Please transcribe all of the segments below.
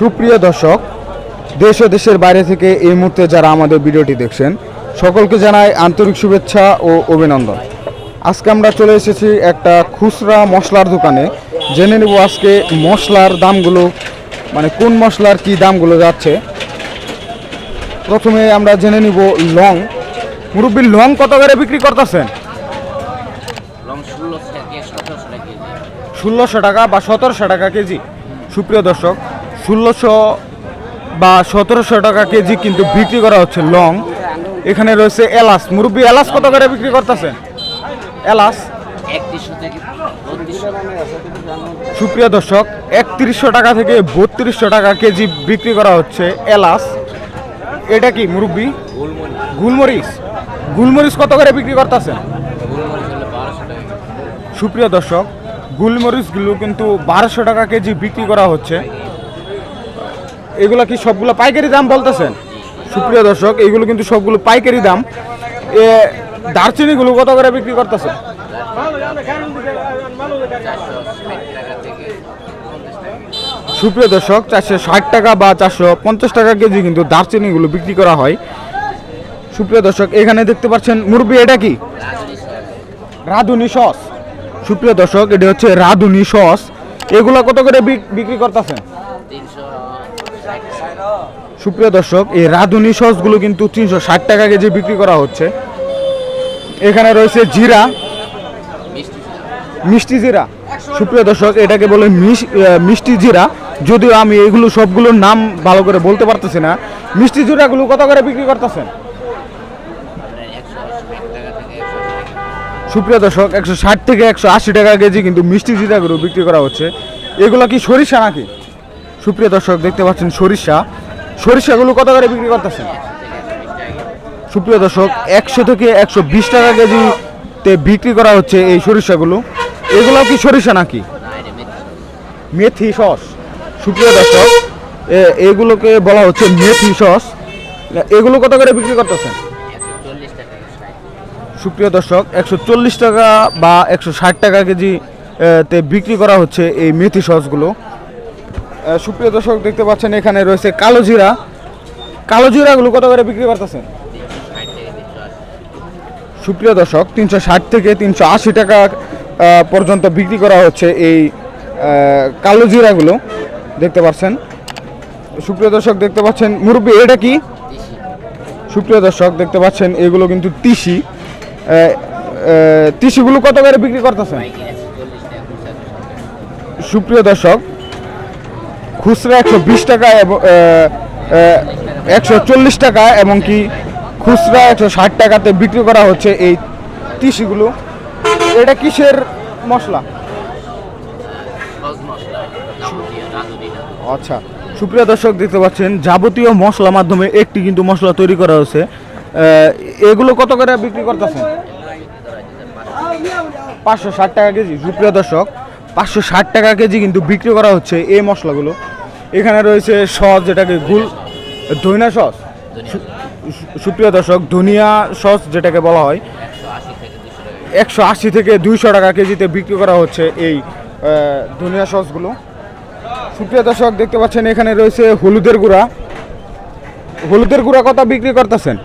সুপ্রিয় দর্শক দেশ ও দেশের বাইরে থেকে এই মুহূর্তে যারা আমাদের ভিডিওটি দেখছেন সকলকে জানাই আন্তরিক শুভেচ্ছা ও অভিনন্দন। আজকে আমরা চলে এসেছি একটা খুচরা মশলার দোকানে। জেনে নেব আজকে মশলার দামগুলো মানে কোন মশলার কি দামগুলো যাচ্ছে। প্রথমে আমরা জেনে নিব লং। মুরব্বীর লং কত করে বিক্রি করতেছেন? ষোলোশো টাকা বা সতেরোশো টাকা কেজি। সুপ্রিয় দর্শক ষোলোশো বা সতেরোশো টাকা কেজি কিন্তু বিক্রি করা হচ্ছে লং। এখানে রয়েছে এলাচ। মুরব্বী, এলাচ কত করে বিক্রি করতেছেন এলাচ? সুপ্রিয় দর্শক, একত্রিশশো টাকা থেকে বত্রিশশো টাকা কেজি বিক্রি করা হচ্ছে এলাচ। এটা কি, মুরব্বী? গোলমরিচ। গুলমরিচ কত করে বিক্রি টাকা সুপ্রিয় দর্শক, গুলমরিচগুলো কিন্তু বারোশো টাকা কেজি বিক্রি করা হচ্ছে। এগুলো কি সবগুলো পাইকারি দাম বলতেছেন? সুপ্রিয় দর্শক, এগুলো কিন্তু সবগুলো পাইকারি দাম। এ, দারচিনিগুলো কত করে বিক্রি করতেছে সুপ্রিয় দর্শক, চারশো ষাট টাকা বা চারশো পঞ্চাশ টাকা কেজি কিন্তু দারচিনিগুলো বিক্রি করা হয়। সুপ্রিয় দর্শক, এখানে দেখতে পাচ্ছেন মুরব্বী, এটা কি? রাধুনি সস। সুপ্রিয় দর্শক, এটা হচ্ছে রাধুনি সস। এগুলো কত করে বিক- বিক্রি করতেছেন? সুপ্রিয় দর্শক, এই রাঁধুনি সসগুলো কিন্তু তিনশো ষাট টাকা কেজি বিক্রি করা হচ্ছে। এখানে রয়েছে জিরা, মিষ্টি জিরা। সুপ্রিয় দর্শক, এটাকে বলে মিষ্টি জিরা। যদিও আমি এগুলো সবগুলোর নাম ভালো করে বলতে পারতেছি না। মিষ্টি জিরাগুলো কত করে বিক্রি করতেছেন? সুপ্রিয় দর্শক, একশো ষাট থেকে একশো আশি টাকা কেজি কিন্তু মিষ্টি জিরাগুলো বিক্রি করা হচ্ছে। এগুলো কি সরিষা নাকি? সুপ্রিয় দর্শক, দেখতে পাচ্ছেন সরিষা। সরিষাগুলো কত করে বিক্রি করতেছেন? সুপ্রিয় দর্শক, একশো থেকে একশো বিশ টাকা কেজিতে বিক্রি করা হচ্ছে এই সরিষাগুলো। এগুলো কি সরিষা নাকি? মেথি সস। সুপ্রিয় দর্শক এগুলোকে বলা হচ্ছে মেথি সস। এগুলো কত করে বিক্রি করতেছেন? সুপ্রিয় দর্শক, একশো চল্লিশ টাকা বা একশো ষাট টাকা কেজি তে বিক্রি করা হচ্ছে এই মেথি সসগুলো। সুপ্রিয় দর্শক, দেখতে পাচ্ছেন এখানে রয়েছে কালো জিরা। কালো জিরাগুলো কত করে বিক্রি করতেছেন? সুপ্রিয় দর্শক, তিনশো ষাট থেকে তিনশো আশি টাকা পর্যন্ত বিক্রি করা হচ্ছে এই কালো জিরাগুলো। দেখতে পাচ্ছেন? সুপ্রিয় দর্শক, দেখতে পাচ্ছেন মুরব্বী, এটা কি? সুপ্রিয় দর্শক, দেখতে পাচ্ছেন এগুলো কিন্তু তিসি। তিসিগুলো কত করে বিক্রি করতেছেন? সুপ্রিয় দর্শক খুচরা একশো বিশ টাকা এবং একশো চল্লিশ টাকা এবং কি খুচরা একশো ষাট টাকাতে বিক্রি করা হচ্ছে এই তিসিগুলো। এটা কিসের মশলা? আচ্ছা সুপ্রিয় দর্শক, দেখতে পাচ্ছেন, যাবতীয় মশলা মাধ্যমে একটি কিন্তু মশলা তৈরি করা হয়েছে। এগুলো কত করে বিক্রি করতেছেন? পাঁচশো ষাট টাকা কেজি, সুপ্রিয় দর্শক। পাঁচশো ষাট টাকা কেজি কিন্তু বিক্রি করা হচ্ছে এই মশলাগুলো। এখানে রয়েছে সস যেটাকে গুল ধনিয়া সস। সুপ্রিয় দর্শক ধনিয়া সস যেটাকে বলা হয় একশো আশি থেকে দুইশো টাকা টাকা কেজিতে বিক্রি করা হচ্ছে এই ধনিয়া সসগুলো। সুপ্রিয় দর্শক দেখতে পাচ্ছেন এখানে রয়েছে হলুদের গুঁড়া। হলুদের গুঁড়া কত বিক্রি করতেছেন?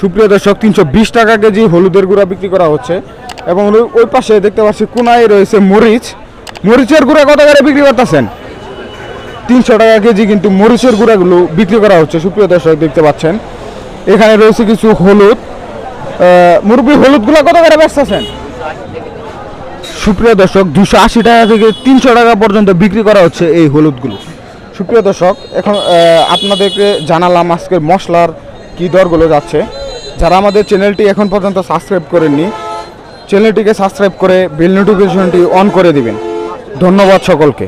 সুপ্রিয় দর্শক তিনশো বিশ টাকা কেজি হলুদের গুঁড়া বিক্রি করা হচ্ছে। এবং ওই- পাশে দেখতে পাচ্ছি কোনায় রয়েছে মরিচ। মরিচের গুঁড়া কত করে বিক্রি করতেছেন? তিনশো টাকা কেজি কিন্তু মরিচের গুঁড়াগুলো বিক্রি করা হচ্ছে, সুপ্রিয় দর্শক দেখতে পাচ্ছেন। এখানে রয়েছে কিছু হলুদ। মুরব্বী, হলুদগুলো কত করে বেচতেছেন? সুপ্রিয় দর্শক, দুশো আশি টাকা থেকে তিনশো টাকা পর্যন্ত বিক্রি করা হচ্ছে এই হলুদগুলো। সুপ্রিয় দর্শক, এখন আপনাদেরকে জানালাম আজকের মশলার কী দরগুলো যাচ্ছে। যারা আমাদের চ্যানেলটি এখন পর্যন্ত সাবস্ক্রাইব করেননি চ্যানেলটিকে সাবস্ক্রাইব করে বেল নোটিফিকেশনটি অন করে দিবেন। ধন্যবাদ সকলকে।